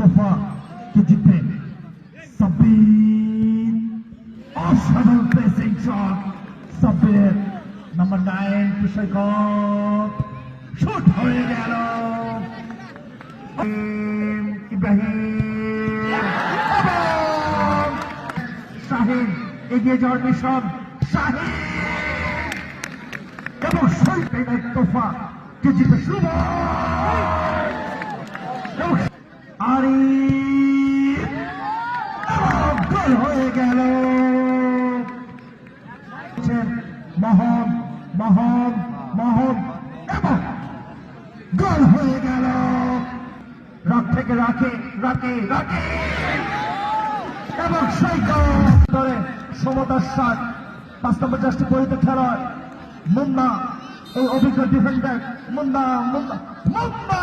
তোফা কে জিতে সাব্বির অসাধারণ pressing shot Sabbir number nine Saikat shoot হয়ে গেল। ইব্রাহিম, শাহিন, এগিয়ে যাওয়ার মিশন, শাহিন। এবং সৈকত তোফা, কে জিতে শুভ আরিফ এবং গোল হয়ে গেল। মহম মহম মহম এবং গোল হয়ে গেল। রাত থেকে রাখে রাখে রাখে এবং সৈকত ধরে সমতার সাত পাঁচ নম্বর জাস্টি পরিতে খেলোয়াড় মুন্না এই অভিজ্ঞ ডিফেন্ডার মুন্না মুন্না মুন্না